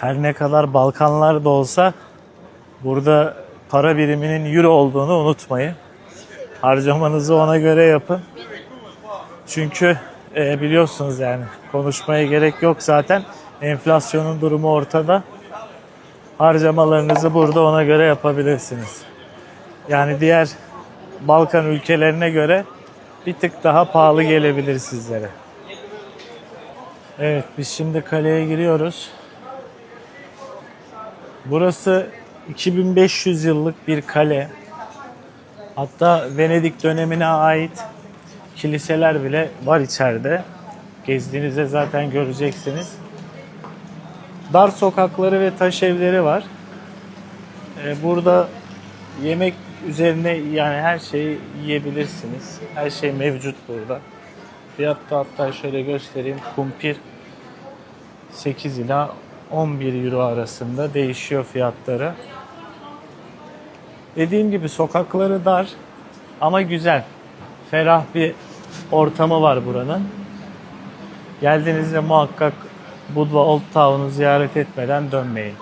Her ne kadar Balkanlar da olsa burada para biriminin euro olduğunu unutmayın. Harcamanızı ona göre yapın. Çünkü e, biliyorsunuz yani konuşmaya gerek yok zaten. Enflasyonun durumu ortada. Harcamalarınızı burada ona göre yapabilirsiniz. Yani diğer Balkan ülkelerine göre bir tık daha pahalı gelebilir sizlere. Evet biz şimdi kaleye giriyoruz. Burası 2500 yıllık bir kale. Hatta Venedik dönemine ait kiliseler bile var içeride. Gezdiğinizde zaten göreceksiniz. Dar sokakları ve taş evleri var. Ee, Burada yemek üzerine yani her şeyi yiyebilirsiniz. Her şey mevcut burada. Fiyatta hatta şöyle göstereyim. Kumpir 8 ila 11 euro arasında değişiyor fiyatları. Dediğim gibi sokakları dar ama güzel. Ferah bir ortamı var buranın. Geldiğinizde muhakkak Budva Old Town'u ziyaret etmeden dönmeyin.